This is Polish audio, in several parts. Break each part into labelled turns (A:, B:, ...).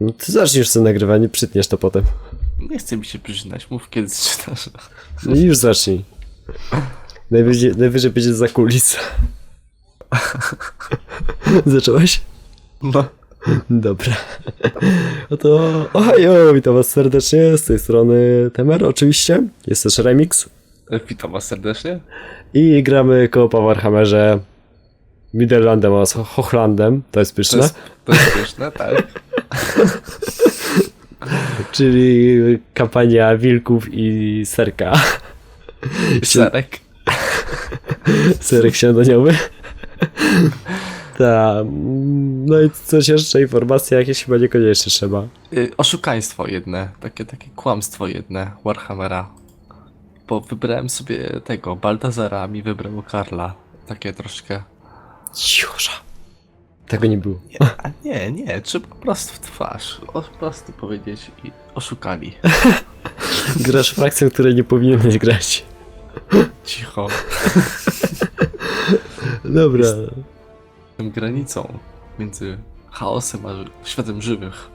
A: No ty zaczniesz sobie nagrywanie, przytniesz to potem.
B: Nie chcę mi się przyznać, mów kiedy czytasz.
A: No i już zacznij. Najwyżej, najwyżej będzie za kulis. Zacząłeś?
B: No.
A: Dobra. Oto ohajo, witam was serdecznie, z tej strony Temer oczywiście, jest też remix
B: Witam was serdecznie.
A: i gramy w Warhammerze Midlandem oraz Ho- Hochlandem, to jest
B: To
A: pyszne,
B: jest, to jest śmieszne, tak?
A: czyli kampania wilków i serka,
B: Serek.
A: serek śniadaniowy. Tak, no i coś jeszcze, informacje jakieś chyba niekoniecznie trzeba.
B: Y, oszukaństwo jedne, takie, takie kłamstwo jedne Warhammera. Bo wybrałem sobie tego, Baldazara, mi wybrał Karla. Takie troszkę...
A: Cichosza. Tego nie było.
B: Nie, a nie, nie, trzeba po prostu w twarz. O, po prostu powiedzieć i oszukali.
A: Grasz frakcją, której nie powinieneś grać.
B: Cicho.
A: Dobra.
B: Tym granicą między chaosem a światem żywych.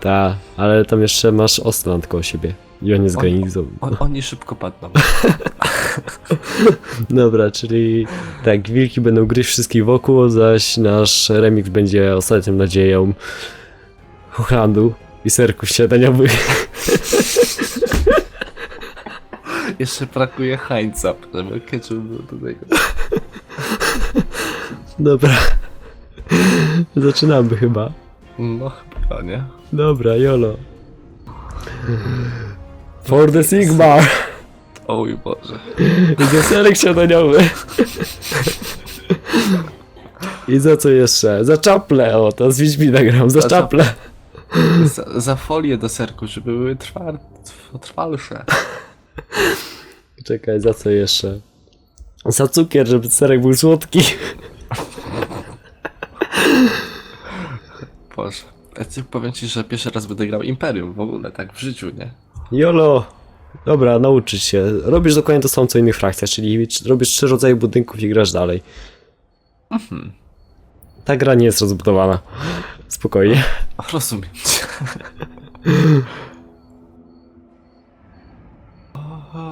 A: Ta, ale tam jeszcze masz Ostland koło siebie. I on jest
B: O-
A: granicą.
B: O, oni szybko padną.
A: Dobra, czyli tak, wilki będą gryźć wszystkich wokół, zaś nasz remix będzie ostatnią nadzieją Hochlandu i serków śniadaniowych.
B: Jeszcze brakuje Heinza, żeby ketchup do, do tego.
A: Dobra. Zaczynamy chyba.
B: No chyba, nie?
A: Dobra, jolo. For the Sigmar!
B: O mój Boże.
A: I za serek śniadaniowy. I za co jeszcze? Za czaple, o, to z Wiedźmina gram, za
B: Za
A: czaple.
B: Za, za folię do serku, żeby były trwalsze.
A: Czekaj, za co jeszcze? Za cukier, żeby serek był słodki.
B: Boże. Ja ci powiem ci, że pierwszy raz będę grał Imperium w ogóle, tak w życiu, nie?
A: Jolo. Dobra, nauczyć się. Robisz dokładnie to samo co w innych frakcjach, czyli robisz trzy rodzaje budynków i grasz dalej. Ta gra nie jest rozbudowana. Spokojnie.
B: Rozumiem.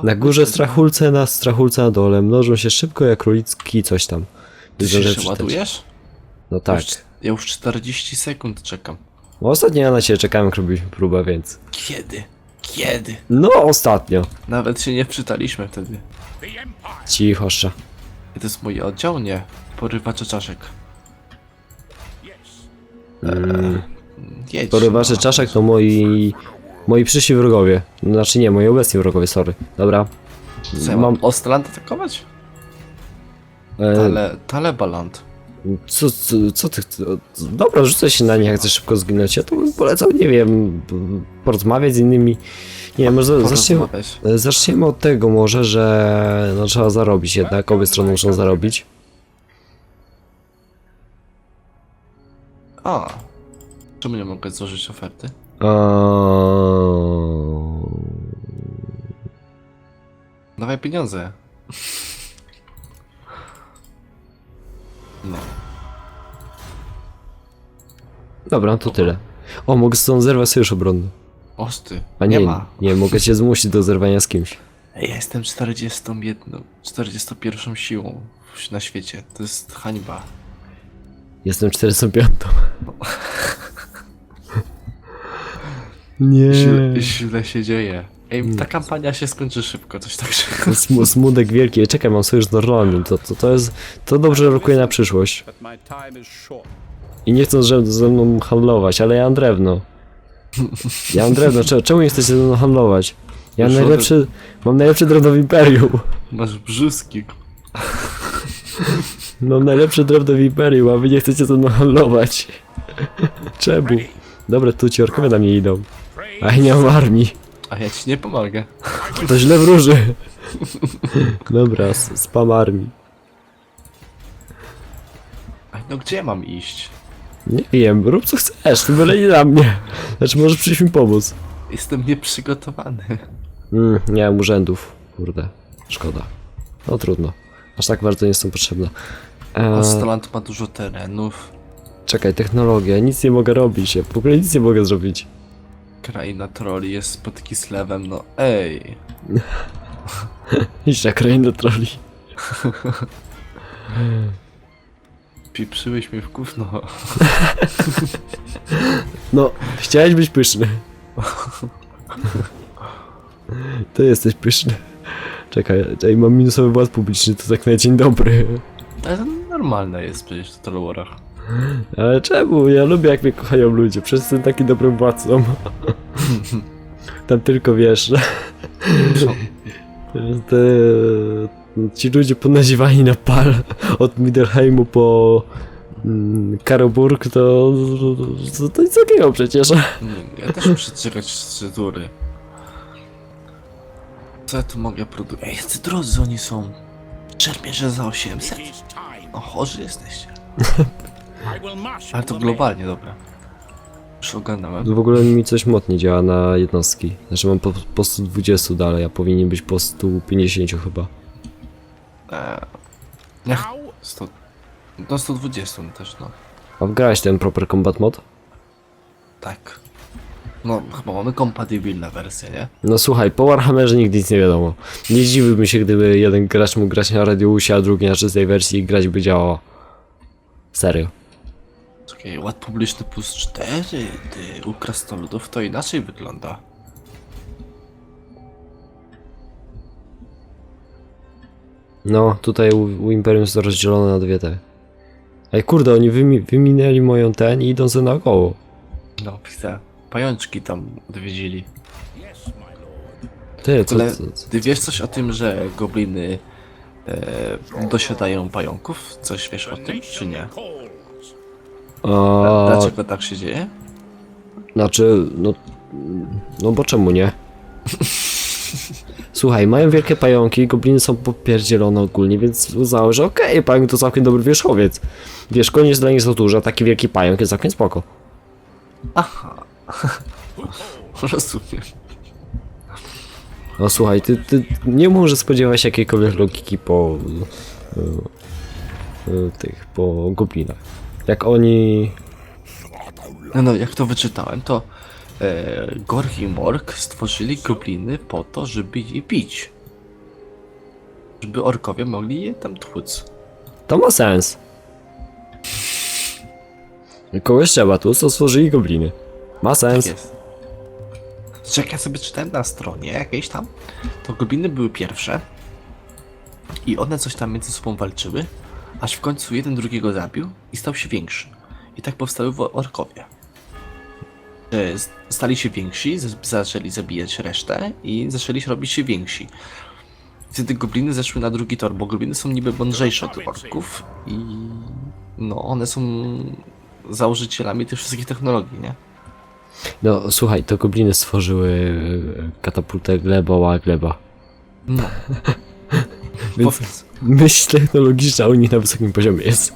A: Na górze strachulce, na strachulce na dole. Mnożą się szybko jak królicki coś tam.
B: Ty się jeszcze ładujesz?
A: No tak.
B: Już, ja już 40 sekund czekam.
A: No ostatnio ja na ciebie czekałem, jak robiliśmy próbę, więc...
B: Kiedy? Kiedy?
A: No ostatnio.
B: Nawet się nie wczytaliśmy wtedy.
A: Cichosza.
B: To jest mój oddział? Nie. Porywacze czaszek.
A: Mm.
B: Jedź.
A: Porywacze
B: no.
A: czaszek to moi... Moi przyszli wrogowie. Znaczy nie, moi obecni wrogowie, sorry. Dobra.
B: Co, ja mam Ostland atakować?
A: E,
B: Tale, Talebaland.
A: Co, co, co ty... chcesz? Dobra, rzucę się na nich, jak chcesz szybko zginąć. Ja to bym polecał, nie wiem, porozmawiać z innymi. Nie wiem, może zaczniemy, zaczniemy od tego może, że no, trzeba zarobić jednak, obie strony muszą zarobić.
B: A. Czemu nie mogę złożyć oferty?
A: Eee,
B: Dawaj pieniądze.
A: Dobra, to tyle. O, mogę z tą zerwać sojusz obronny.
B: Osty.
A: A nie,
B: nie
A: nie,
B: ma.
A: mogę cię zmusić do zerwania z kimś.
B: Ja jestem 41, 41 siłą w- na świecie. To jest hańba.
A: Jestem 405. Nie.
B: Źle, źle się dzieje. Ej, ta kampania się skończy szybko, coś tak szybko.
A: Sm smutek wielki. Czekaj, mam sojusz z Norlandią. To, to, to jest. To dobrze rokuje na przyszłość.
C: but my time is short.
A: I nie chcą ze, ze mną handlować, ale ja mam drewno. Ja mam drewno. Czemu, czemu nie chcecie ze mną handlować? Ja mam
B: Już
A: najlepszy. Mam najlepsze drewno w Imperium.
B: Masz brzuski.
A: Mam najlepsze drewno w Imperium, a wy nie chcecie ze mną handlować. Czemu? Dobra, tu ci orkowie na mnie idą. A ja nie mam armii.
B: A ja ci nie pomogę.
A: To źle wróży. Dobra, s- spam armii.
B: A no gdzie mam iść?
A: Nie wiem, rób co chcesz, ty byle nie na mnie. Znaczy, możesz przyjść mi pomóc.
B: Jestem nieprzygotowany.
A: Mm, nie mam urzędów. Kurde, szkoda. No trudno. Aż tak bardzo nie są potrzebne. Eee,
B: ma dużo terenów.
A: Czekaj, technologia, nic nie mogę robić, ja w ogóle nic nie mogę zrobić.
B: Kraina troli jest pod Kislewem, no ej.
A: Idź na krainę troli.
B: Pieprzyłeś mnie w gówno.
A: No, chciałeś być pyszny. To jesteś pyszny. Czekaj, czekaj, mam minusowy wład publiczny, to tak na dzień dobry.
B: Ale to normalne jest przecież w Total Warach.
A: Ale czemu? Ja lubię jak mnie kochają ludzie, przez jestem taki dobrym władcą. Tam tylko wiesz, te, ci ludzie ponaziwani na pal od Middelheimu po mm, Karoburg to, to, to nic takiego przecież.
B: Nie, ja też muszę czekać trzy tury. Co ja tu mogę produkować? Ej, jacy drodzy oni są. Czermierze za 800? No chorzy jesteście. Ale to globalnie, dobra. Już ogarnąłem.
A: W ogóle mi coś mocniej działa na jednostki. Znaczy mam po, po 120 dalej, a powinien być po 150 chyba.
B: Eee, nie, 100, no 120 też, no.
A: A wgrałeś ten Proper Combat Mod?
B: Tak. No, chyba mamy kompatybilne wersje, nie?
A: No słuchaj, po Warhammerze nigdy nic nie wiadomo. Nie zdziwiłbym się, gdyby jeden gracz mógł grać na Radiusie, a drugi na czystej wersji i grać by działała. Serio.
B: Czekaj, ład publiczny plus 4, ty, u krasnoludów to inaczej wygląda.
A: No, tutaj u, u Imperium jest to rozdzielone na dwie te. Ej kurde, oni wymi wyminęli moją ten i idą ze naokoło.
B: No, widzę. Pajączki tam odwiedzili.
A: Ty, co,
B: Ale
A: co, co?
B: ty wiesz coś o tym, że gobliny e, dosiadają pająków? Coś wiesz o tym, czy nie?
A: A,
B: Dlaczego tak się dzieje?
A: Znaczy, no... No bo czemu nie? Słuchaj, mają wielkie pająki, gobliny są popierdzielone ogólnie, więc uznały, że okej, pająk to całkiem dobry wierzchowiec. Wiesz, koniec dla nich za dużo, a taki wielki pająk jest całkiem spoko.
B: Aha. Rozumiem.
A: No słuchaj, ty, ty nie możesz spodziewać się jakiejkolwiek logiki po... y, y, tych, po goblinach. Jak oni...
B: No, jak to wyczytałem, to e, Gorg i Morg stworzyli gobliny po to, żeby je bić. Żeby orkowie mogli je tam tłuc.
A: To ma sens. Kogoś trzeba tu, co stworzyli gobliny. Ma sens.
B: Jest. Znaczy, jak ja sobie czytałem na stronie jakiejś tam, to gobliny były pierwsze i one coś tam między sobą walczyły, aż w końcu jeden drugiego zabił i stał się większy. I tak powstały orkowie. E, Stali się więksi, zaczęli zabijać resztę i zaczęli się robić się więksi. Wtedy gobliny zeszły na drugi tor, bo gobliny są niby mądrzejsze od orków i no one są założycielami tych wszystkich technologii, nie?
A: No słuchaj, to gobliny stworzyły y, katapultę gleba, gleba.
B: No.
A: Więc
B: Powiedz,
A: myśl technologiczna u nich na wysokim poziomie jest.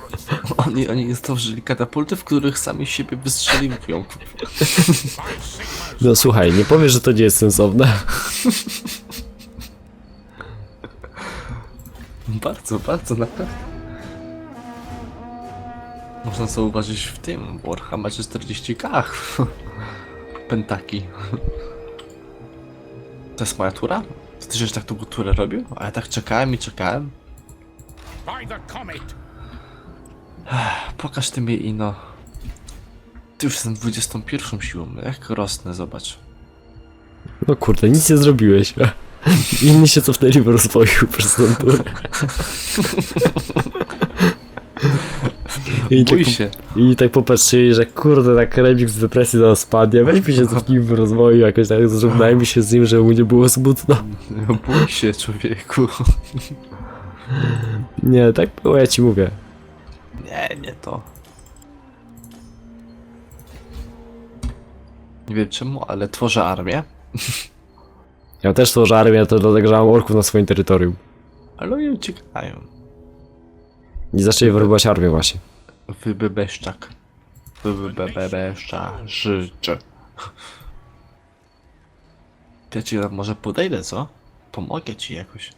B: oni, oni stworzyli katapulty, w których sami siebie wystrzeliwują.
A: No słuchaj, nie powiesz, że to nie jest sensowne.
B: Bardzo, bardzo naprawdę. Można zauważyć w tym Warhammerze 40k. Pentaki. To jest moja tura? To ty żeś tak tą turę robił? A ja tak czekałem i czekałem.
C: By the comet.
B: Pokaż ty mi ino. Ty już jestem 21 siłą. Jak rosnę, zobacz.
A: No kurde, nic nie zrobiłeś. Inni się cofnęli w rozwoju przez tą turę. I tak,
B: Bój się.
A: I tak popatrzyli, że kurde, tak Remix z depresji zaraz spadnie, weźmy się cofnijmy w rozwoju, jakoś tak zrównajmy się z nim, żeby mu nie było smutno.
B: Bój się, człowieku.
A: Nie, tak było, ja ci mówię.
B: Nie, nie to. Nie wiem czemu, ale tworzę armię.
A: Ja też tworzę armię, to dlatego, że mam orków na swoim terytorium.
B: Ale oni uciekają.
A: I zaczęli wyrywać armię właśnie.
B: Wybebeszczak. Wybebeszcza. Życzę. Ja ci może podejdę, co? Pomogę ci jakoś.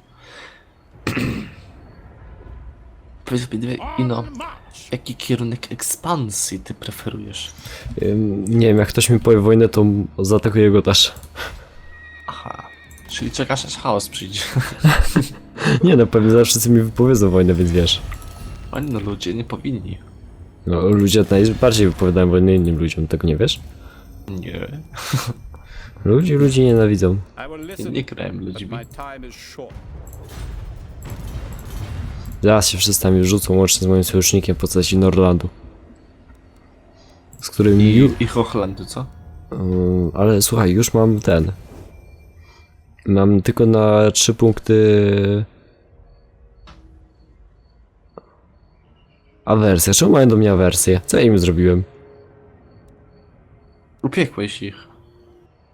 B: Powiedz mi, dwie- Ino, jaki kierunek ekspansji ty preferujesz?
A: Ym, Nie wiem, jak ktoś mi powie wojnę, to zaatakuję go też.
B: Aha, czyli czekasz aż chaos przyjdzie.
A: Nie no, pewnie zaraz wszyscy mi wypowiedzą wojnę, więc wiesz.
B: Oni no ludzie nie powinni.
A: No, ludzie najbardziej wypowiadają wojnę innym ludziom, tego nie wiesz?
B: Nie.
A: Ludzie ludzi nienawidzą.
C: I will listen,
B: Nie grałem
C: but
B: ludźmi.
C: my time is short.
A: Zaraz się wszyscy tam rzucą łącznie z moim sojusznikiem w postaci Norlandu. Z którym
B: I, i Hochlandu, co?
A: Ale słuchaj, już mam ten. Mam tylko na trzy punkty. Awersja. Czemu mają do mnie awersję? Co ja im zrobiłem?
B: Upiekłeś ich.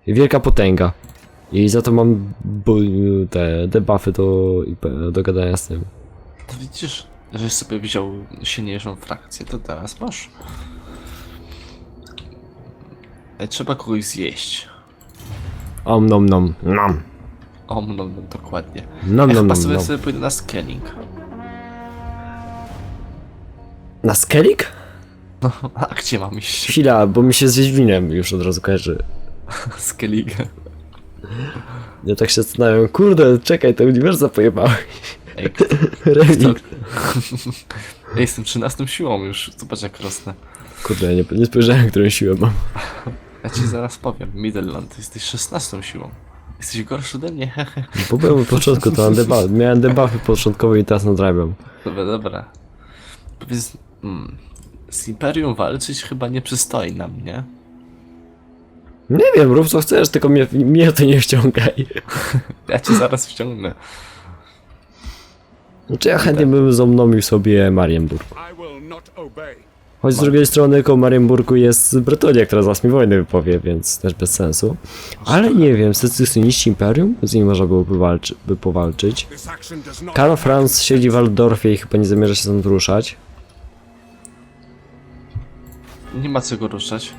A: Wielka potęga. I za to mam te debuffy do, do gadania z tym.
B: To widzisz, żeś sobie wziął silniejszą frakcję, to teraz masz. E, Trzeba kogoś zjeść.
A: Om nom nom nom.
B: O, no, no dokładnie.
A: Nom
B: Ja
A: nom
B: chyba
A: nom
B: sobie,
A: nom.
B: sobie pójdę na scaling.
A: Na Skellig?
B: No, a gdzie mam iść?
A: Chwila, bo mi się z Wiedźminem już od razu kojarzy.
B: Scaligę.
A: Ja tak się zastanawiam, kurde, czekaj, to uniwersa pojebałeś.
B: Ej, kto, kto... ja jestem 13 siłą już, zobacz jak rosnę.
A: Kurde, ja nie, nie spojrzałem, którą siłę mam.
B: Ja ci zaraz powiem, Midland, jesteś 16 siłą. Jesteś gorszy ode mnie, hehe.
A: Bo byłem od początku, to mam debuff, miałem debuffy początkowe i teraz nadrabiam.
B: Dobra, dobra. Powiedz, mm, z Imperium walczyć chyba nie przystoi nam, nie?
A: Nie wiem, rób co chcesz, tylko mnie, mnie to nie wciągaj.
B: Ja cię zaraz wciągnę.
A: Znaczy ja chętnie bym zomnomił sobie Marienburg. Choć z drugiej strony koło Marienburgu jest Bretonia, która zaraz mi wojnę wypowie, więc też bez sensu. Ale nie wiem, secesyoniści Imperium? Z nimi można byłoby walczy, by powalczyć. Karl Franz siedzi w Waldorfie i chyba nie zamierza się stąd ruszać.
B: Nie ma co go ruszać.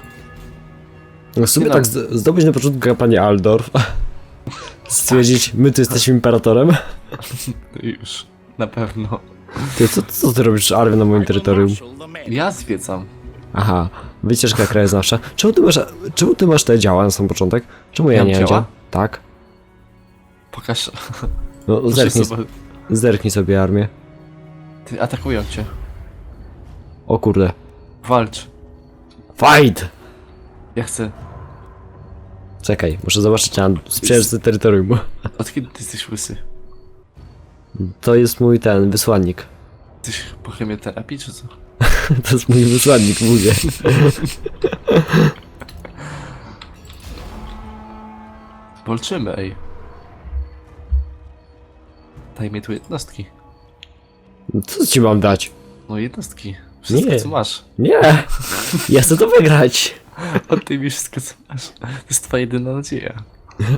A: No w sumie
B: Nie no.
A: tak z- zdobyć na początku kampanię Aldorf. Stwierdzić, my tu jesteśmy imperatorem.
B: No Już, na pewno.
A: Ty, co, co ty robisz armię na moim terytorium?
B: Ja zwiedzam.
A: Aha, wycieczka krajoznawcza. Czemu ty masz, czemu ty masz te działa na sam początek? Czemu ja
B: Mam
A: nie mam
B: działa?
A: dział? Tak.
B: Pokaż.
A: No
B: Proszę
A: zerknij,
B: sobie.
A: zerknij sobie armię.
B: Ty, atakują cię.
A: O kurde.
B: Walcz.
A: Fight!
B: Ja chcę.
A: Czekaj, muszę zobaczyć na sprzyjające terytorium.
B: Od kiedy ty jesteś łysy?
A: To jest mój ten, wysłannik.
B: Jesteś po chemioterapii, czy co?
A: To jest mój wysłannik, mówię.
B: Walczymy, ej. Daj mi tu jednostki.
A: Co ci mam dać?
B: No jednostki. Wszystko
A: Nie.
B: co masz.
A: Nie! Ja chcę to wygrać!
B: Oddaj mi wszystko co masz. To jest twoja jedyna nadzieja.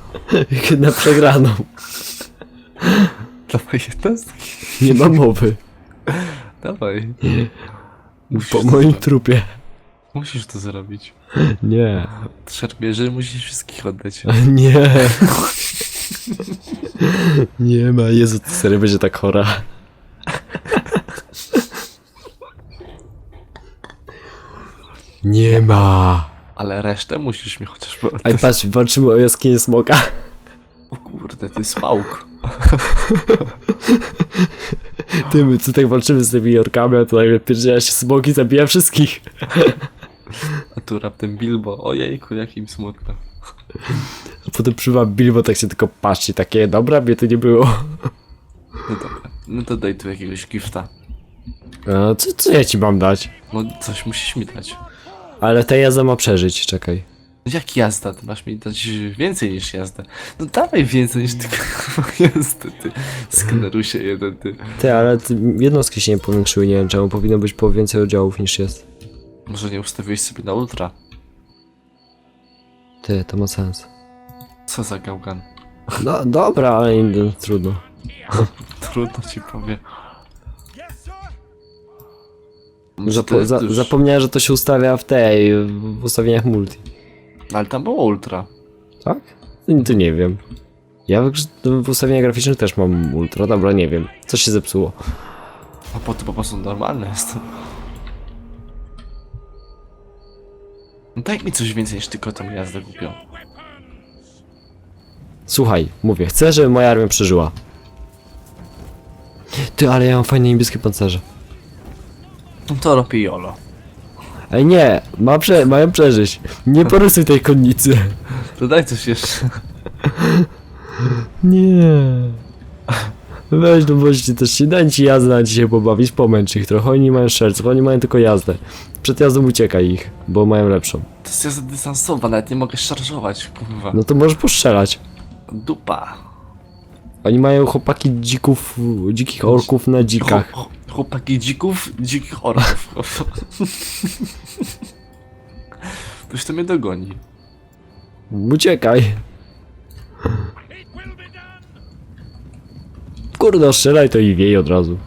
A: Na przegraną.
B: Dawaj jednostki.
A: Nie ma mowy.
B: Dawaj. Musisz
A: Po
B: to
A: moim
B: zrobić.
A: trupie.
B: Musisz to zrobić.
A: Nie.
B: Szermierze musisz wszystkich oddać.
A: Nie. Nie ma. Jezu, to serio będzie tak chora. Nie ma.
B: Ale resztę musisz mi chociaż oddać.
A: Aj patrz, walczymy o jaskinię smoka.
B: O kurde, ty spałk.
A: Ty, my tutaj walczymy z tymi orkami, a tutaj pierdziela się smoki, zabija wszystkich.
B: A tu raptem Bilbo. Ojejku, jak im smutno.
A: A potem przybywa Bilbo, tak się tylko patrzy, takie, dobra, mnie tu nie było.
B: No dobra. No to daj tu jakiegoś gifta.
A: A, co, co ja ci mam dać?
B: No coś musisz mi dać.
A: Ale ta jazda ma przeżyć, czekaj.
B: Jak jazda? Ty masz mi dać więcej niż jazdę. No dawaj więcej niż tylko jazdę, ty. Sknerusie jeden, ty.
A: Ty, ale ty, jednostki się nie powiększyły, nie wiem czemu, powinno być po więcej oddziałów niż jest.
B: Może nie ustawiłeś sobie na ultra?
A: Ty, to ma sens.
B: Co za gałgan.
A: No dobra, ale nie, trudno.
B: Trudno ci powiem.
A: Zapo za Zapomniałem, że to się ustawia w tej, w ustawieniach multi.
B: No, Ale tam było ultra.
A: Tak? To, to nie wiem. Ja w, grze- w ustawieniach graficznych też mam ultra, dobra, nie wiem. Co się zepsuło?
B: A po to po prostu normalne jest. No Daj mi coś więcej niż tylko tą jazdę głupią.
A: Słuchaj, mówię, chcę, żeby moja armia przeżyła. Ty, ale ja mam fajne niebieskie pancerze.
B: No to robi Jolo.
A: Ej, nie, ma prze mają przeżyć. Nie porysuj tej konnicy.
B: To daj coś jeszcze.
A: Nie. Weź, no bądźcie też się, daj ci jazdę na dzisiaj pobawić, pomęcz ich trochę. Oni nie mają szerców, oni mają tylko jazdę. Przed jazdą uciekaj ich, bo mają lepszą.
B: To jest jazda dystansowa, nawet nie mogę szarżować, kurwa.
A: No to możesz postrzelać.
B: Dupa.
A: Oni mają chłopaki dzików, dzikich orków na dzikach.
B: Chłopaki dzików, dzikich orków. Ktoś to mnie dogoni.
A: Uciekaj. Kurde, strzelaj to i wiej od razu.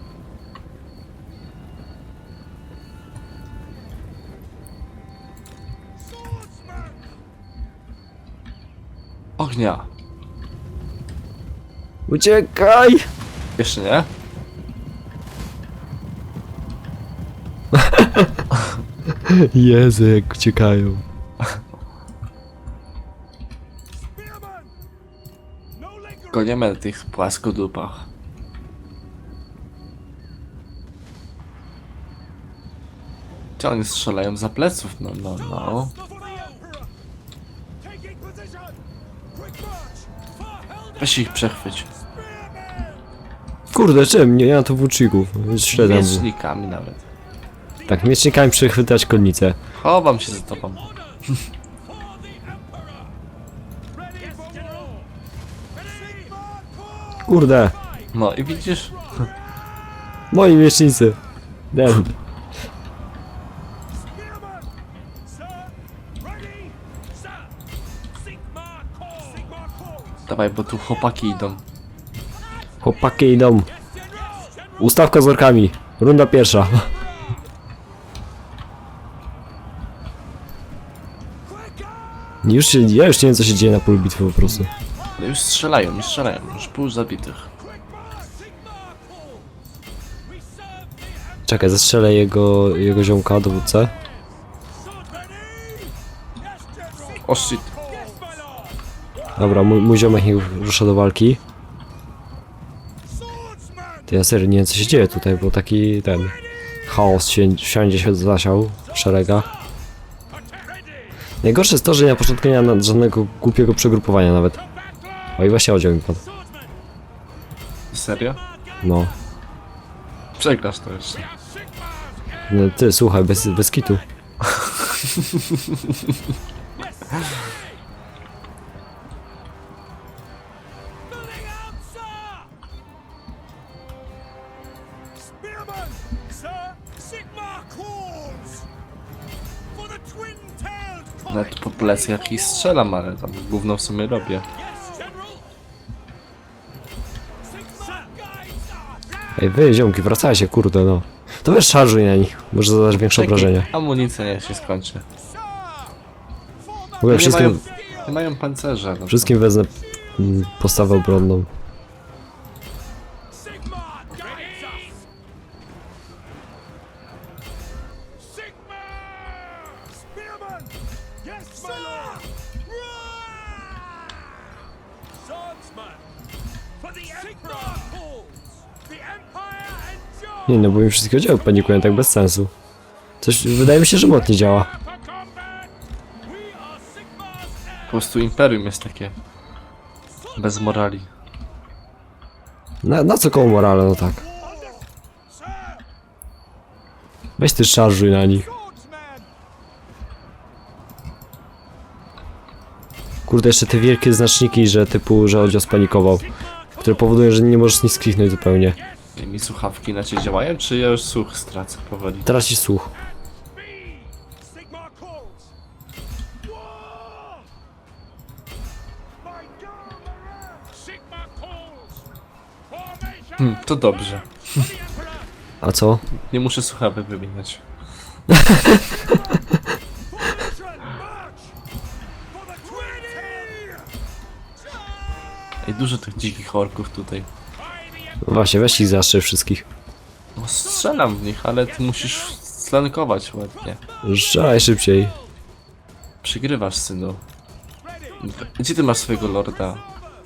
B: Ognia.
A: Uciekaj!
B: Jeszcze nie?
A: Jezu, jak uciekają.
C: No.
B: Goniemy tych płaskodupach. Gdzie oni strzelają za pleców? No, no, no. Weź ich przechwyć.
A: Kurde, czym? Nie, ja to włóczników. Śledzam.
B: Miecznikami nawet.
A: Tak, miecznikami przechwytać konnicę.
B: Chowam się za tobą.
A: Kurde,
B: No i widzisz?
A: moi miecznicy.
C: Corps!
B: Dawaj, bo tu chłopaki idą.
A: Chłopaki idą. Ustawka z orkami. Runda pierwsza. Już się, ja już nie wiem co się dzieje na polu bitwy po prostu.
B: No już strzelają, już strzelają. Już pół zabitych.
A: Czekaj, zastrzelę jego, jego ziomka, dowódcę.
B: O shit.
A: Dobra, mój, mój ziomek niech rusza do walki. To ja serio nie wiem co się dzieje tutaj, bo taki ten chaos się wszędzie się zasiał w szeregach. Najgorsze jest to, że ja na początku nie mam żadnego głupiego przegrupowania nawet. O i właśnie oddział mi padł.
B: Serio?
A: No.
B: Przegrasz to jeszcze.
A: no ty, słuchaj, bez, bez kitu.
B: Plecach i strzelam, ale tam gówno w sumie robię.
A: Ej, wy ziomki, wracajcie, kurde no. To wiesz, szarżuj na nich, może zadać większe obrażenia.
B: Amunicja nie się skończy.
A: W ogóle
B: Nie mają,
A: wszystkim,
B: nie mają pancerza. No.
A: wszystkim wezmę mm, postawę obronną. Nie no, bo mi wszystkie oddziały panikują tak bez sensu. Coś, wydaje mi się, że mod nie działa.
B: Po prostu Imperium jest takie. Bez morali.
A: Na, na co koło morale, no tak. Weź ty szarżuj na nich. Kurde, jeszcze te wielkie znaczniki, że typu, że oddział spanikował. Które powodują, że nie możesz nic kliknąć zupełnie.
B: Mi słuchawki inaczej działają, czy ja już słuch stracę powoli?
A: Słuch.
C: Sigma calls! Formation!
B: Hmm, to dobrze.
A: A co?
B: Nie muszę słuchawek wymieniać. Ej, dużo tych dzikich orków tutaj.
A: No właśnie, weź ich zastrzel wszystkich.
B: No, strzelam w nich, ale ty musisz slankować ładnie.
A: Strzelaj szybciej.
B: Przygrywasz, synu. Gdzie ty masz swojego lorda?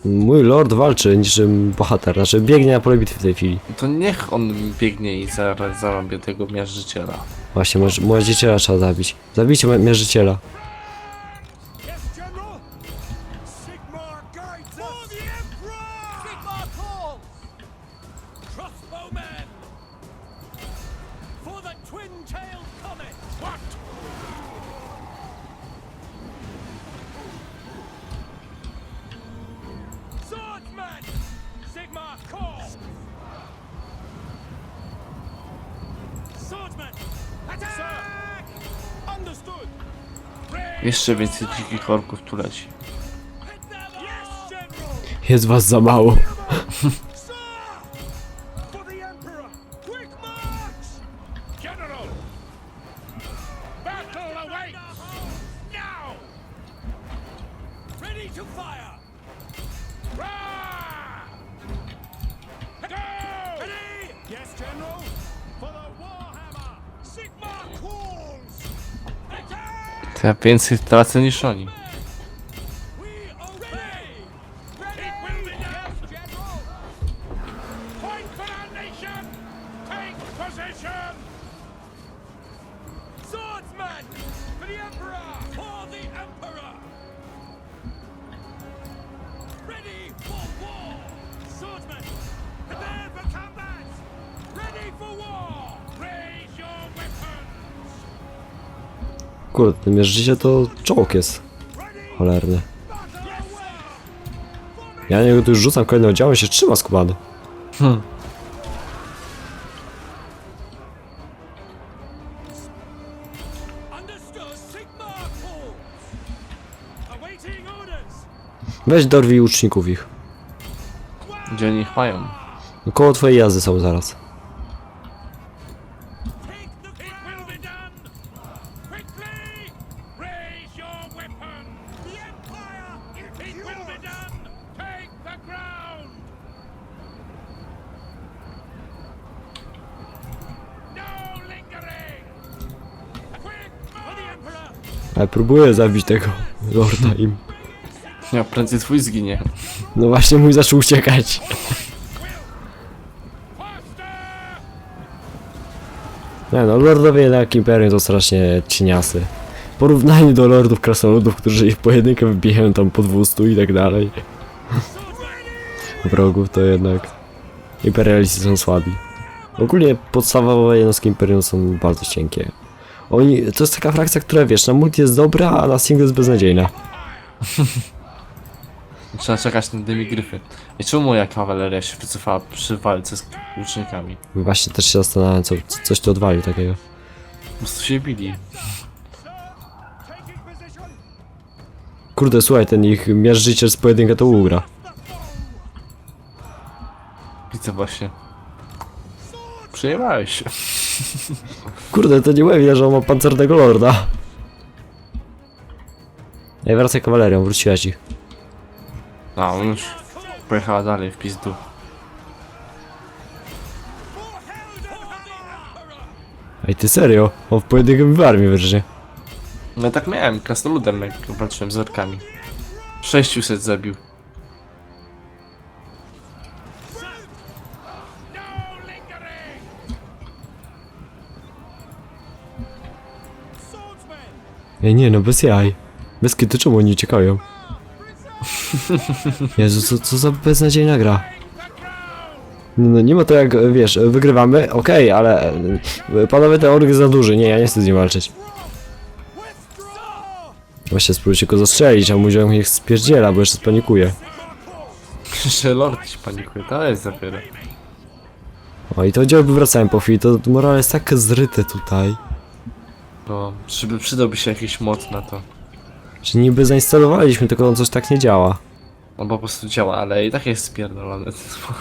A: Mój lord walczy niczym bohater, znaczy biegnie na pole bitwy w tej chwili.
B: To niech on biegnie i zaraz zarąbie tego miażdżyciela.
A: Właśnie, może młodziciela trzeba zabić. Zabijcie mia- mierzyciela.
C: Yes, General! Sigmar guides us! For the Emperor! Sigmar! Crossbowmen! For the twin-tailed comet! What? Swordsman! Sigmar calls! Swordsman! Attack! Understood!
B: Jeszcze więcej dzikich orków tu leci.
A: Jest was za mało.
B: Ja więcej tracę niż oni.
A: Kurde, ten mierzyciel to czołg jest. Cholerny. Ja na niego tu już rzucam kolejny oddział, się trzyma skubany.
C: Orders!
A: Weź dorwij łuczników ich.
B: Gdzie oni ich mają?
A: No, koło twojej jazdy są zaraz. Ale próbuję zabić tego lorda im.
B: Ja prędzej twój zginie.
A: No właśnie mój zaczął uciekać. Nie no, lordowie jednak Imperium to strasznie cieniasy. W porównaniu do lordów krasnoludów, którzy ich pojedynkę wybijają tam po 200 i tak dalej. Wrogów to jednak imperialiści są słabi. Ogólnie podstawowe jednostki Imperium są bardzo cienkie. Oni, to jest taka frakcja, która wiesz, na multi jest dobra, a na single jest beznadziejna.
B: Trzeba czekać na demigryfy. I czemu moja kawaleria się wycofała przy walce z łucznikami?
A: Właśnie też się zastanawiam, co, coś tu odwalił takiego.
B: Po prostu się bili.
A: Kurde, słuchaj, ten ich mierzyciel z pojedynka to ugra.
B: Widzę właśnie. Przejmowałeś się.
A: Kurde, to nie łewia, że on ma pancernego lorda. Ej, wracaj kawalerią, wróciłaś ich.
B: A, on już pojechała dalej w pizdu.
A: Ej, ty serio? On w pojedynkę w armii wyrżnie.
B: No tak miałem, krasnoludem jak walczyłem z orkami. 600 zabił.
A: Ej, nie no, bez jaj. Bez kiedy, czemu oni uciekają? Jezu, co, co za beznadziejna gra.
D: Ground!
A: No, nie ma to jak, wiesz, wygrywamy, okej, ale... e, Panowie, ten org jest za duży, nie, ja nie chcę z nim walczyć. Właśnie spróbujcie go zastrzelić, a mój ich spierdziela, bo jeszcze spanikuje.
B: Jeszcze lord się panikuje, to jest dopiero.
A: O, i to oddziały wracają po chwili, to moral jest tak zryte tutaj.
B: No, żeby przydałby się jakiś moc na to.
A: Że niby zainstalowaliśmy, tylko on coś tak nie działa.
B: On po prostu działa, ale i tak jest spierdolone.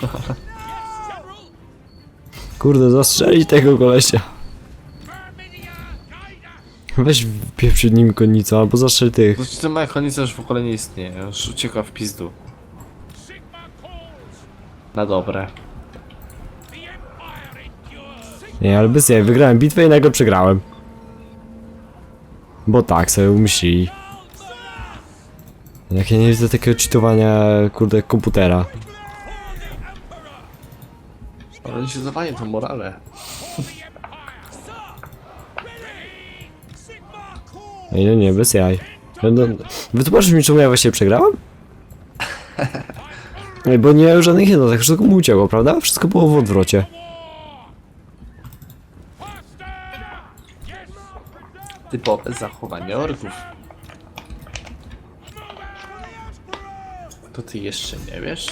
C: General!
A: Kurde, zastrzelić tego kolesia. Weź pieprz przed nim konnicą, albo zastrzel tych.
B: To ta moja konica już w ogóle nie istnieje, już uciekła w pizdu. Na dobre.
A: Nie, ale bez wygrałem bitwę i nagle przegrałem. Bo tak sobie umyślili. Jak ja nie widzę takiego cheatowania, kurde, komputera.
B: Ale oni się zawalią tą morale.
A: Ej, no nie, bez jaj. No, no, wytłumaczysz mi, czemu ja właśnie przegrałem? Ej, bo nie miałem żadnych jednostek, wszystko mu uciekło, prawda? Wszystko było w odwrocie.
B: Typowe zachowanie orków. To ty jeszcze nie wiesz?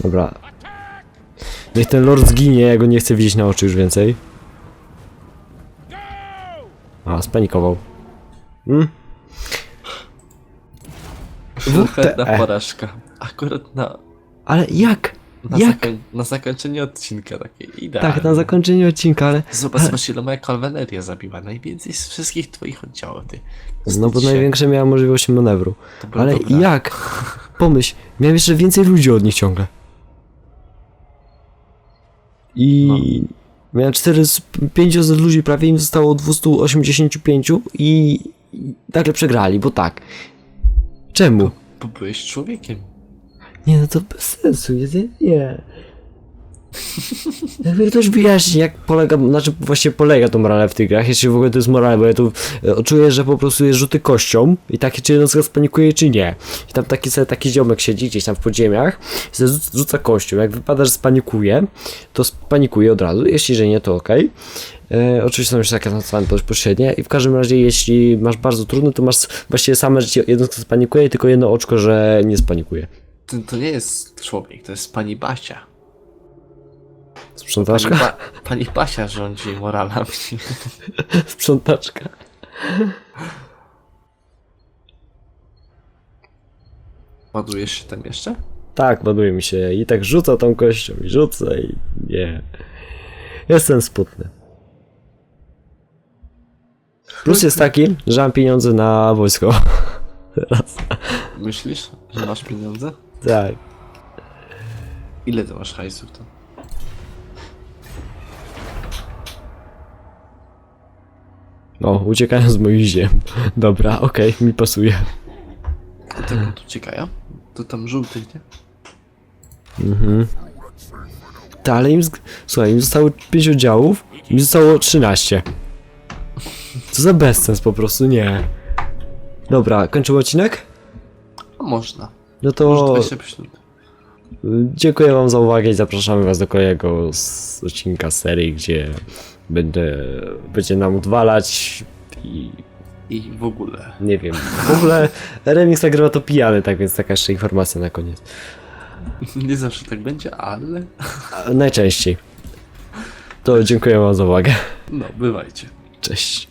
A: Dobra. Niech ten lord zginie, ja go nie chcę widzieć na oczy już więcej. A, spanikował. Hmm?
B: Szlachetna
A: WTE.
B: porażka. Akurat na,
A: Ale jak?
B: Na,
A: Jak?
B: zakoń, na zakończenie odcinka takie idealne.
A: Tak, na zakończenie odcinka, ale...
B: Zobacz, zobacz ile moja kalweneria zabiła. Najwięcej z wszystkich twoich oddziałów, ty.
A: No bo
B: Wstydź się.
A: największe miała możliwość manewru.
B: To
A: Ale
B: dobre.
A: jak? Pomyśl, miałem jeszcze więcej ludzi od nich ciągle. I miałem 4 z 5 z ludzi, prawie im zostało 285 i i nagle przegrali, bo tak. Czemu?
B: Bo byłeś człowiekiem.
A: Nie, no to bez sensu, nie, nie, nie. Jak mi ktoś wyjaśni, jak polega, znaczy właśnie polega to morale w tych grach, jeśli w ogóle to jest morale, bo ja tu e, czuję, że po prostu jest rzuty kością i takie, czy jednostka spanikuje, czy nie. I tam taki sobie taki ziomek siedzi gdzieś tam w podziemiach, i sobie rzuc- rzuca kością, jak wypada, że spanikuje, to spanikuje od razu, jeśli że nie, to ok. E, oczywiście są jeszcze takie nazwane bezpośrednie i w każdym razie, jeśli masz bardzo trudno, to masz właściwie same, że ci jednostka spanikuje tylko jedno oczko, że nie spanikuje.
B: To, to nie jest człowiek, to jest pani Basia. Pani,
A: Sprzątaczka?
B: ba pani Basia rządzi moralami.
A: Sprzątaczka.
B: Ładujesz się tam jeszcze?
A: Tak, ładuje mi się i tak rzuca tą kością i rzuca i nie. Jestem smutny. Plus jest taki, że mam pieniądze na wojsko. Teraz.
B: Myślisz, że masz pieniądze?
A: Tak.
B: Ile ty masz hajsów to?
A: O, uciekają z moich ziem. Dobra, okej, mi pasuje.
B: Do tego tu ciekaja? To tam żółty, nie?
A: Ta, ale im, słuchaj, im zostało 5 oddziałów, mi zostało 13. Co za bezsens po prostu, nie. Dobra, kończymy odcinek?
B: A można.
A: No
B: Może
A: to
B: 25 minut.
A: dziękuję wam za uwagę i zapraszamy was do kolejnego odcinka serii, gdzie będę, będzie nam odwalać i
B: I w ogóle.
A: nie wiem. W ogóle remix nagrywa to pijany, tak więc taka jeszcze informacja na koniec.
B: Nie zawsze tak będzie, ale...
A: A Najczęściej. To dziękuję wam za uwagę.
B: No, bywajcie.
A: Cześć.